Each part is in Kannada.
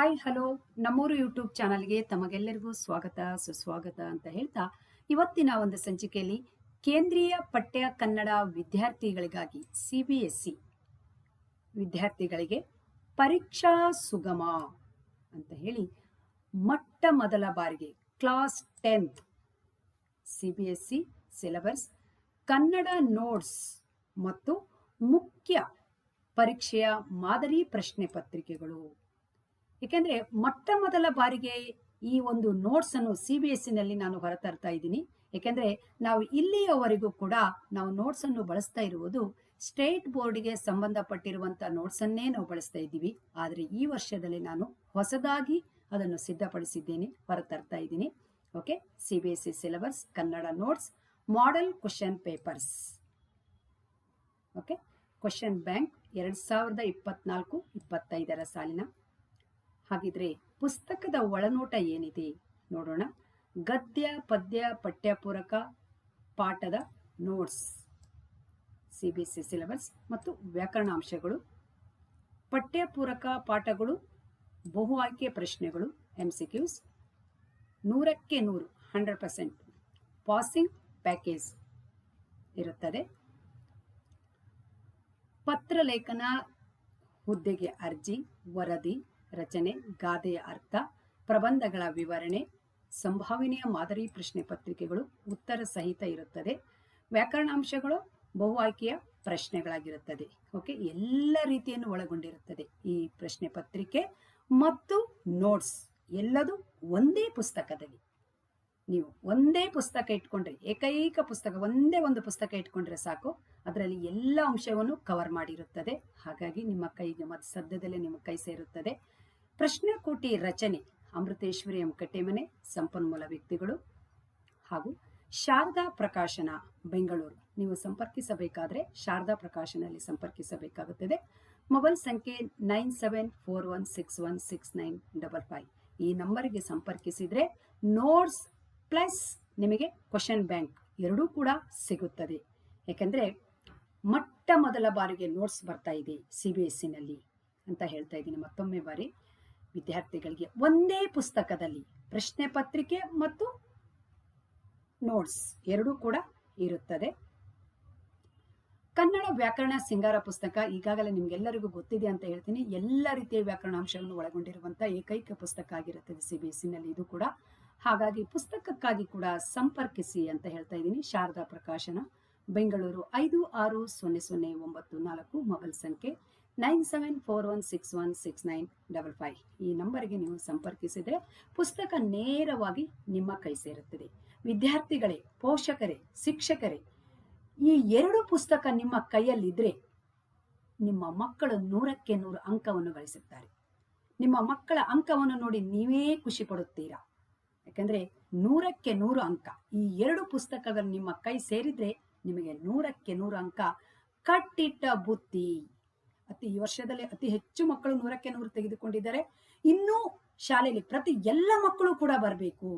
Hi, hello. ನಮ್ಮೂರು ಯೂಟ್ಯೂಬ್ ಚಾನಲ್ಗೆ ತಮಗೆಲ್ಲರಿಗೂ ಸ್ವಾಗತ, ಸುಸ್ವಾಗತ ಅಂತ ಹೇಳ್ತಾ ಇವತ್ತಿನ ಒಂದು ಸಂಚಿಕೆಯಲ್ಲಿ ಕೇಂದ್ರೀಯ ಪಠ್ಯ ಕನ್ನಡ ವಿದ್ಯಾರ್ಥಿಗಳಿಗಾಗಿ ಸಿ ಬಿ ಎಸ್ ಸಿ ವಿದ್ಯಾರ್ಥಿಗಳಿಗೆ ಪರೀಕ್ಷಾ ಸುಗಮ ಅಂತ ಹೇಳಿ ಮೊಟ್ಟ ಮೊದಲ ಬಾರಿಗೆ class tenth C B S C syllabus, Kannada notes ಮತ್ತು ಮುಖ್ಯ ಪರೀಕ್ಷೆಯ ಮಾದರಿ ಪ್ರಶ್ನೆ ಪತ್ರಿಕೆಗಳು ಏಕೆಂದರೆ ಮೊಟ್ಟ ಮೊದಲ ಬಾರಿಗೆ ಈ ಒಂದು ನೋಟ್ಸ್ ಅನ್ನು ಸಿ ಬಿ ಎಸ್ನಲ್ಲಿ ನಾನು ಹೊರತರ್ತಾ ಇದ್ದೀನಿ. ಏಕೆಂದರೆ ನಾವು ಇಲ್ಲಿಯವರೆಗೂ ಕೂಡ ನಾವು ನೋಟ್ಸ್ ಅನ್ನು ಬಳಸ್ತಾ ಇರುವುದು ಸ್ಟೇಟ್ ಬೋರ್ಡ್ಗೆ ಸಂಬಂಧಪಟ್ಟಿರುವಂಥ ನೋಟ್ಸ್ ಅನ್ನೇ ನಾವು ಬಳಸ್ತಾ ಇದ್ದೀವಿ. ಆದರೆ ಈ ವರ್ಷದಲ್ಲಿ ನಾನು ಹೊಸದಾಗಿ ಅದನ್ನು ಸಿದ್ಧಪಡಿಸಿದ್ದೇನೆ, ಹೊರತರ್ತಾ ಇದ್ದೀನಿ. Okay C B S C syllabus Kannada notes model question papers okay question bank ಎರಡು ಸಾವಿರದ ಇಪ್ಪತ್ನಾಲ್ಕು, ಇಪ್ಪತ್ತೈದರ ಸಾಲಿನ ಹಾಗಿದ್ರೆ ಪುಸ್ತಕದ ಒಳನೋಟ ಏನಿದೆ ನೋಡೋಣ. ಗದ್ಯ, ಪದ್ಯ, ಪಠ್ಯಪೂರಕ, ಪಾಠದ notes C B C syllabus ಮತ್ತು ವ್ಯಾಕರಣಾಂಶಗಳು, ಪಠ್ಯಪೂರಕ ಪಾಠಗಳು, ಬಹು ಆಯ್ಕೆ ಪ್ರಶ್ನೆಗಳು ಎಂ ಸಿ ಕ್ಯೂಸ್ ನೂರಕ್ಕೆ ನೂರು ಹಂಡ್ರೆಡ್ ಪರ್ಸೆಂಟ್ ಪಾಸಿಂಗ್ ಪ್ಯಾಕೇಜ್ ಇರುತ್ತದೆ. ಪತ್ರಲೇಖನ ಹುದ್ದೆಗೆ ಅರ್ಜಿ, ವರದಿ ರಚನೆ, ಗಾದೆಯ ಅರ್ಥ, ಪ್ರಬಂಧಗಳ ವಿವರಣೆ, ಸಂಭಾವನೆಯ ಮಾದರಿ ಪ್ರಶ್ನೆ ಪತ್ರಿಕೆಗಳು, ಉತ್ತರ ಸಹಿತ ಇರುತ್ತದೆ. ವ್ಯಾಕರಣಾಂಶಗಳು, ಬಹು ಆಯ್ಕೆಯ ಪ್ರಶ್ನೆಗಳಾಗಿರುತ್ತದೆ. ಓಕೆ ಎಲ್ಲ ರೀತಿಯನ್ನು ಒಳಗೊಂಡಿರುತ್ತದೆ ಈ ಪ್ರಶ್ನೆ ಪತ್ರಿಕೆ ಮತ್ತು ನೋಟ್ಸ್ ಎಲ್ಲದು ಒಂದೇ ಪುಸ್ತಕದಲ್ಲಿ. ನೀವು ಒಂದೇ ಪುಸ್ತಕ ಇಟ್ಕೊಂಡ್ರೆ, ಏಕೈಕ ಪುಸ್ತಕ, ಒಂದೇ ಒಂದು ಪುಸ್ತಕ ಇಟ್ಕೊಂಡ್ರೆ ಸಾಕು, ಅದರಲ್ಲಿ ಎಲ್ಲ ಅಂಶವನ್ನು ಕವರ್ ಮಾಡಿರುತ್ತದೆ. ಹಾಗಾಗಿ ನಿಮ್ಮ ಕೈಗೆ ಮತ್ತು ಸದ್ಯದಲ್ಲೇ ನಿಮ್ಮ ಕೈ ಸೇರುತ್ತದೆ. ಪ್ರಶ್ನೆಕೋಟಿ ರಚನೆ, ಅಮೃತೇಶ್ವರಿ ಕಟ್ಟೆಮನೆ ಸಂಪನ್ಮೂಲ ವ್ಯಕ್ತಿಗಳು ಹಾಗೂ ಶಾರದಾ ಪ್ರಕಾಶನ, ಬೆಂಗಳೂರು. ನೀವು ಸಂಪರ್ಕಿಸಬೇಕಾದ್ರೆ ಶಾರದಾ ಪ್ರಕಾಶನಲ್ಲಿ ಸಂಪರ್ಕಿಸಬೇಕಾಗುತ್ತದೆ. ಮೊಬೈಲ್ ಸಂಖ್ಯೆ nine seven four one six one six nine double five. ಈ ನಂಬರ್ಗೆ ಸಂಪರ್ಕಿಸಿದರೆ ನೋಟ್ಸ್ ಪ್ಲಸ್ ನಿಮಗೆ ಕ್ವಶನ್ ಬ್ಯಾಂಕ್ ಎರಡೂ ಕೂಡ ಸಿಗುತ್ತದೆ. ಯಾಕೆಂದರೆ ಮೊಟ್ಟ ಮೊದಲ ಬಾರಿಗೆ ನೋಟ್ಸ್ ಬರ್ತಾ ಇದೆ ಸಿ ಬಿ ಎಸ್ ಸಿನಲ್ಲಿ ಅಂತ ಹೇಳ್ತಾ ಇದ್ದೀನಿ ಮತ್ತೊಮ್ಮೆ ಬಾರಿ. ವಿದ್ಯಾರ್ಥಿಗಳಿಗೆ ಒಂದೇ ಪುಸ್ತಕದಲ್ಲಿ ಪ್ರಶ್ನೆ ಪತ್ರಿಕೆ ಮತ್ತು ನೋಟ್ಸ್ ಎರಡೂ ಕೂಡ ಇರುತ್ತದೆ. ಕನ್ನಡ ವ್ಯಾಕರಣ ಸಿಂಗಾರ ಪುಸ್ತಕ ಈಗಾಗಲೇ ನಿಮ್ಗೆಲ್ಲರಿಗೂ ಗೊತ್ತಿದೆ ಅಂತ ಹೇಳ್ತೀನಿ. ಎಲ್ಲ ರೀತಿಯ ವ್ಯಾಕರಣಾಂಶವನ್ನು ಒಳಗೊಂಡಿರುವಂತಹ ಏಕೈಕ ಪುಸ್ತಕ ಆಗಿರುತ್ತದೆ ಸಿ ಬಿ ಎಸ್ನಲ್ಲಿ ಇದು ಕೂಡ. ಹಾಗಾಗಿ ಪುಸ್ತಕಕ್ಕಾಗಿ ಕೂಡ ಸಂಪರ್ಕಿಸಿ ಅಂತ ಹೇಳ್ತಾ ಇದ್ದೀನಿ. ಶಾರದಾ ಪ್ರಕಾಶನ, ಬೆಂಗಳೂರು ಐದು ಆರು ಸೊನ್ನೆ ಸೊನ್ನೆ ಒಂಬತ್ತು ನಾಲ್ಕು ಮೊಬೈಲ್ ಸಂಖ್ಯೆ nine seven four one six one six nine double five. ಈ ನಂಬರ್ಗೆ ನೀವು ಸಂಪರ್ಕಿಸಿದರೆ ಪುಸ್ತಕ ನೇರವಾಗಿ ನಿಮ್ಮ ಕೈ ಸೇರುತ್ತದೆ. ವಿದ್ಯಾರ್ಥಿಗಳೇ, ಪೋಷಕರೇ, ಶಿಕ್ಷಕರೇ, ಈ ಎರಡು ಪುಸ್ತಕ ನಿಮ್ಮ ಕೈಯಲ್ಲಿದ್ದರೆ ನಿಮ್ಮ ಮಕ್ಕಳು ನೂರಕ್ಕೆ ನೂರು ಅಂಕವನ್ನು ಗಳಿಸುತ್ತಾರೆ. ನಿಮ್ಮ ಮಕ್ಕಳ ಅಂಕವನ್ನು ನೋಡಿ ನೀವೇ ಖುಷಿ ಪಡುತ್ತೀರಾ? ಯಾಕಂದ್ರೆ ನೂರಕ್ಕೆ ನೂರು ಅಂಕ, ಈ ಎರಡು ಪುಸ್ತಕಗಳು ನಿಮ್ಮ ಕೈ ಸೇರಿದ್ರೆ ನಿಮಗೆ ನೂರಕ್ಕೆ ನೂರು ಅಂಕ ಕಟ್ಟಿಟ್ಟ ಬುತ್ತಿ. ಅತಿ ಈ ವರ್ಷದಲ್ಲಿ ಅತಿ ಹೆಚ್ಚು ಮಕ್ಕಳು ನೂರಕ್ಕೆ ನೂರು ತೆಗೆದುಕೊಂಡಿದ್ದಾರೆ. ಇನ್ನೂ ಶಾಲೆಯಲ್ಲಿ ಪ್ರತಿ ಎಲ್ಲ ಮಕ್ಕಳು ಕೂಡ ಬರಬೇಕು.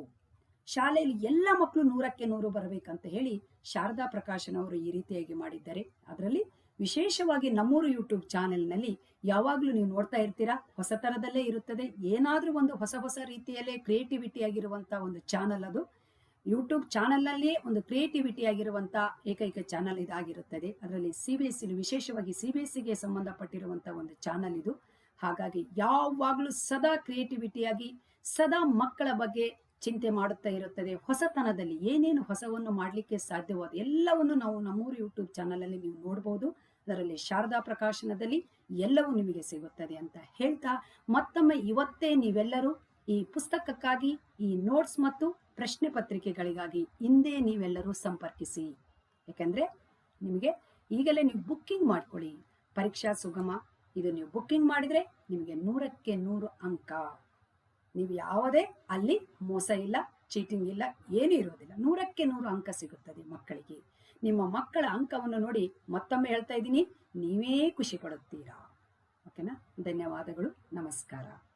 ಶಾಲೆಯಲ್ಲಿ ಎಲ್ಲ ಮಕ್ಕಳು ನೂರಕ್ಕೆ ನೂರು ಬರಬೇಕಂತ ಹೇಳಿ ಶಾರದಾ ಪ್ರಕಾಶನ್ ಅವರು ಈ ರೀತಿಯಾಗಿ ಮಾಡಿದ್ದಾರೆ. ಅದರಲ್ಲಿ ವಿಶೇಷವಾಗಿ ನಮ್ಮೂರು ಯೂಟ್ಯೂಬ್ ಚಾನೆಲ್ನಲ್ಲಿ ಯಾವಾಗಲೂ ನೀವು ನೋಡ್ತಾ ಇರ್ತೀರಾ ಹೊಸ ಥರದಲ್ಲೇ ಇರುತ್ತದೆ. ಏನಾದರೂ ಒಂದು ಹೊಸ ಹೊಸ ರೀತಿಯಲ್ಲೇ ಕ್ರಿಯೇಟಿವಿಟಿ ಆಗಿರುವಂಥ ಒಂದು ಚಾನಲ್ ಅದು. ಯೂಟ್ಯೂಬ್ ಚಾನಲ್ನಲ್ಲಿಯೇ ಒಂದು ಕ್ರಿಯೇಟಿವಿಟಿ ಆಗಿರುವಂಥ ಏಕೈಕ ಚಾನಲ್ ಇದಾಗಿರುತ್ತದೆ. ಅದರಲ್ಲಿ ಸಿ ಬಿ ಎಸ್ ಸಿಲಿ ವಿಶೇಷವಾಗಿ ಸಿ ಬಿ ಎಸ್ ಸಿಗೆ ಸಂಬಂಧಪಟ್ಟಿರುವಂಥ ಒಂದು ಚಾನಲ್ ಇದು. ಹಾಗಾಗಿ ಯಾವಾಗಲೂ ಸದಾ ಕ್ರಿಯೇಟಿವಿಟಿಯಾಗಿ, ಸದಾ ಮಕ್ಕಳ ಬಗ್ಗೆ ಚಿಂತೆ ಮಾಡುತ್ತಾ ಇರುತ್ತದೆ. ಹೊಸತನದಲ್ಲಿ ಏನೇನು ಹೊಸವನ್ನು ಮಾಡಲಿಕ್ಕೆ ಸಾಧ್ಯವಾದ ಎಲ್ಲವನ್ನು ನಾವು ನಮ್ಮೂರು ಯೂಟ್ಯೂಬ್ ಚಾನಲಲ್ಲಿ ನೀವು ನೋಡಬಹುದು ಅದರಲ್ಲಿ ಶಾರದಾ ಪ್ರಕಾಶನದಲ್ಲಿ ಎಲ್ಲವೂ ನಿಮಗೆ ಸಿಗುತ್ತದೆ ಅಂತ ಹೇಳ್ತಾ ಮತ್ತೊಮ್ಮೆ ಇವತ್ತೇ ನೀವೆಲ್ಲರೂ ಈ ಪುಸ್ತಕಕ್ಕಾಗಿ ಈ ನೋಟ್ಸ್ ಮತ್ತು ಪ್ರಶ್ನೆ ಪತ್ರಿಕೆಗಳಿಗಾಗಿ ಹಿಂದೆ ನೀವೆಲ್ಲರೂ ಸಂಪರ್ಕಿಸಿ. ಯಾಕಂದ್ರೆ ನಿಮಗೆ ಈಗಲೇ ನೀವು ಬುಕ್ಕಿಂಗ್ ಮಾಡ್ಕೊಳ್ಳಿ. ಪರೀಕ್ಷಾ ಸುಗಮ, ಇದು ನೀವು ಬುಕ್ಕಿಂಗ್ ಮಾಡಿದ್ರೆ ನಿಮಗೆ ನೂರಕ್ಕೆ ನೂರು ಅಂಕ. ನೀವು ಯಾವುದೇ, ಅಲ್ಲಿ ಮೋಸ ಇಲ್ಲ ಚೀಟಿಂಗ್ ಇಲ್ಲ, ಏನೂ ಇರೋದಿಲ್ಲ. ನೂರಕ್ಕೆ ನೂರು ಅಂಕ ಸಿಗುತ್ತದೆ ಮಕ್ಕಳಿಗೆ. ನಿಮ್ಮ ಮಕ್ಕಳ ಅಂಕವನ್ನು ನೋಡಿ ಮತ್ತೊಮ್ಮೆ ಹೇಳ್ತಾ ಇದ್ದೀನಿ, ನೀವೇ ಖುಷಿ ಪಡುತ್ತೀರಾ. ಓಕೆನಾ? ಧನ್ಯವಾದಗಳು, ನಮಸ್ಕಾರ.